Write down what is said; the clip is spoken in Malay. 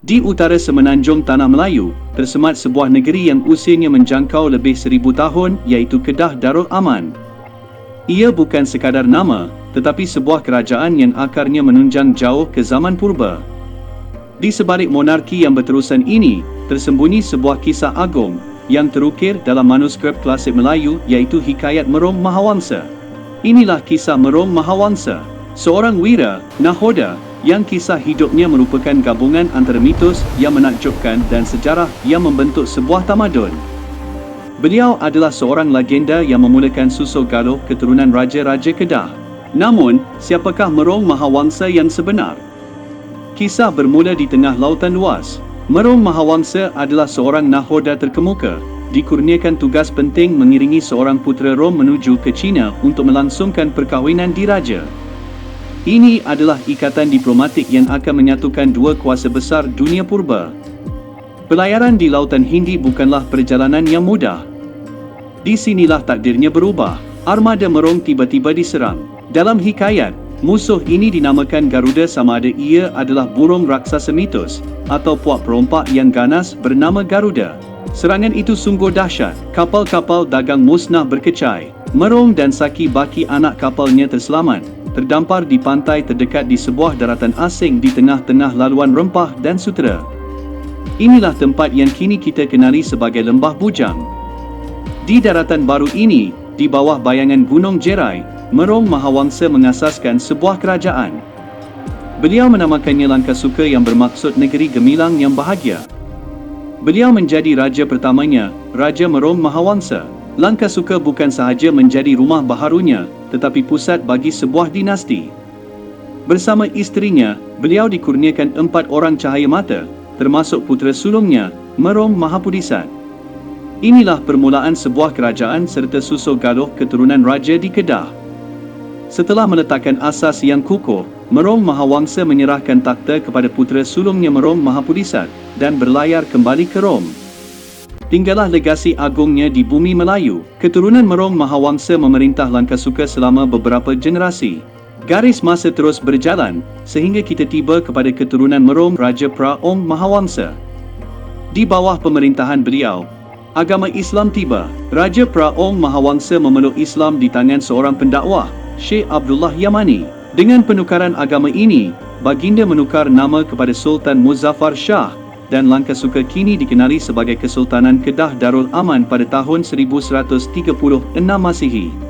Di utara semenanjung Tanah Melayu, tersemat sebuah negeri yang usianya menjangkau lebih seribu tahun iaitu Kedah Darul Aman. Ia bukan sekadar nama, tetapi sebuah kerajaan yang akarnya menunjang jauh ke zaman purba. Di sebalik monarki yang berterusan ini, tersembunyi sebuah kisah agung yang terukir dalam manuskrip klasik Melayu iaitu Hikayat Merong Mahawangsa. Inilah kisah Merong Mahawangsa, seorang wira, nahoda, yang kisah hidupnya merupakan gabungan antara mitos yang menakjubkan dan sejarah yang membentuk sebuah tamadun. Beliau adalah seorang legenda yang memulakan susul galuh keturunan Raja-Raja Kedah. Namun, siapakah Merong Mahawangsa yang sebenar? Kisah bermula di tengah lautan luas. Merong Mahawangsa adalah seorang nahoda terkemuka, dikurniakan tugas penting mengiringi seorang putera Rom menuju ke China untuk melangsungkan perkahwinan diraja. Ini adalah ikatan diplomatik yang akan menyatukan dua kuasa besar dunia purba. Pelayaran di Lautan Hindi bukanlah perjalanan yang mudah. Di sinilah takdirnya berubah. Armada Merong tiba-tiba diserang. Dalam hikayat, musuh ini dinamakan Garuda sama ada ia adalah burung raksasa mitos atau puak perompak yang ganas bernama Garuda. Serangan itu sungguh dahsyat. Kapal-kapal dagang musnah berkecai. Merong dan Saki baki anak kapalnya terselamat terdampar di pantai terdekat di sebuah daratan asing di tengah-tengah laluan rempah dan sutera. Inilah tempat yang kini kita kenali sebagai Lembah Bujang. Di daratan baru ini, di bawah bayangan Gunung Jerai, Merong Mahawangsa mengasaskan sebuah kerajaan. Beliau menamakannya Langkasuka yang bermaksud negeri gemilang yang bahagia. Beliau menjadi raja pertamanya, Raja Merong Mahawangsa. Langkasuka bukan sahaja menjadi rumah baharunya, tetapi pusat bagi sebuah dinasti. Bersama isterinya, beliau dikurniakan empat orang cahaya mata, termasuk putera sulungnya, Merong Mahapudisat. Inilah permulaan sebuah kerajaan serta susul galuh keturunan raja di Kedah. Setelah meletakkan asas yang kukuh, Merong Mahawangsa menyerahkan takhta kepada putera sulungnya Merong Mahapudisat dan berlayar kembali ke Rom tinggallah legasi agungnya di bumi Melayu. Keturunan Merong Mahawangsa memerintah Langkasuka selama beberapa generasi. Garis masa terus berjalan, sehingga kita tiba kepada keturunan Merong Raja Praong Mahawangsa. Di bawah pemerintahan beliau, agama Islam tiba. Raja Praong Mahawangsa memeluk Islam di tangan seorang pendakwah, Syekh Abdullah Yamani. Dengan penukaran agama ini, baginda menukar nama kepada Sultan Muzaffar Shah dan Langkasuka kini dikenali sebagai Kesultanan Kedah Darul Aman pada tahun 1136 Masihi.